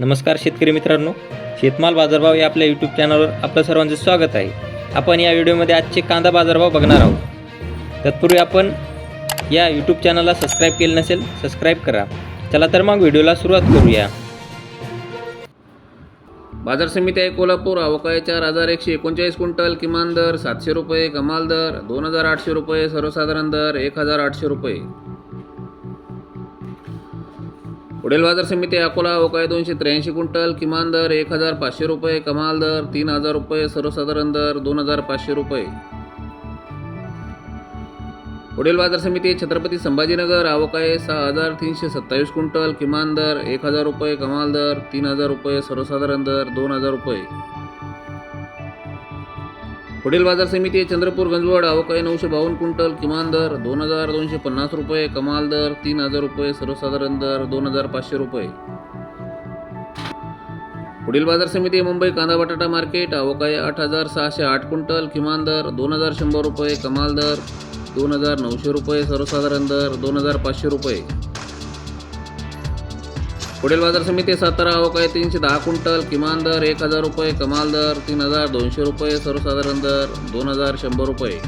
नमस्कार शेतकरी मित्रांनो शेतमाल बाजारभाव या आपल्या यूट्यूब चॅनलवर आपलं सर्वांचं स्वागत आहे. आपण या व्हिडिओमध्ये आजचे कांदा बाजारभाव बघणार आहोत. तत्पूर्वी आपण या यूट्यूब चॅनलला सबस्क्राईब केलं नसेल सबस्क्राईब करा. चला तर मग व्हिडिओला सुरुवात करूया. बाजार समिती आहे कोल्हापूर अवकाळी चार हजार एकशे एकोणचाळीस क्विंटल किमान दर सातशे रुपये कमाल दर दोन हजार आठशे रुपये सर्वसाधारण दर एक हजार आठशे रुपये. पुढील बाजार समिती अकोला अवकाळी दोनशे त्र्याऐंशी क्विंटल किमान दर एक हजार पाचशे रुपये कमाल दर तीन हजार रुपये सर्वसाधारण दर दोन हजार पाचशे रुपये. पुढील बाजार समिती छत्रपती संभाजीनगर अवकाळी सहा हजार तीनशे सत्तावीस क्विंटल किमान दर एक हजार रुपये कमाल दर तीन हजार रुपये सर्वसाधारण दर दोन हजार रुपये. पुढील बाजार समिती आहे चंद्रपूर गंजवड अवकाळी नऊशे बावन्न क्विंटल किमान दर दोन हजार दोनशे पन्नास रुपये कमाल दर तीन हजार रुपये सर्वसाधारण दर दोन हजार पाचशे रुपये. पुढील बाजार समिती आहे मुंबई कांदा बटाटा मार्केट अवकाळी आठ हजार सहाशे आठ क्विंटल किमान दर दोन हजार शंभर रुपये कमाल दर दोन हजार नऊशे रुपये सर्वसाधारण दर दोन हजार पाचशे रुपये. पुढील बाजार समिती आहे सातारा अवकाळी तीनशे दहा क्विंटल किमान दर एक हजार रुपये कमाल दर तीन हजार दोनशे रुपये सर्वसाधारण दर दोन हजार शंभर रुपये.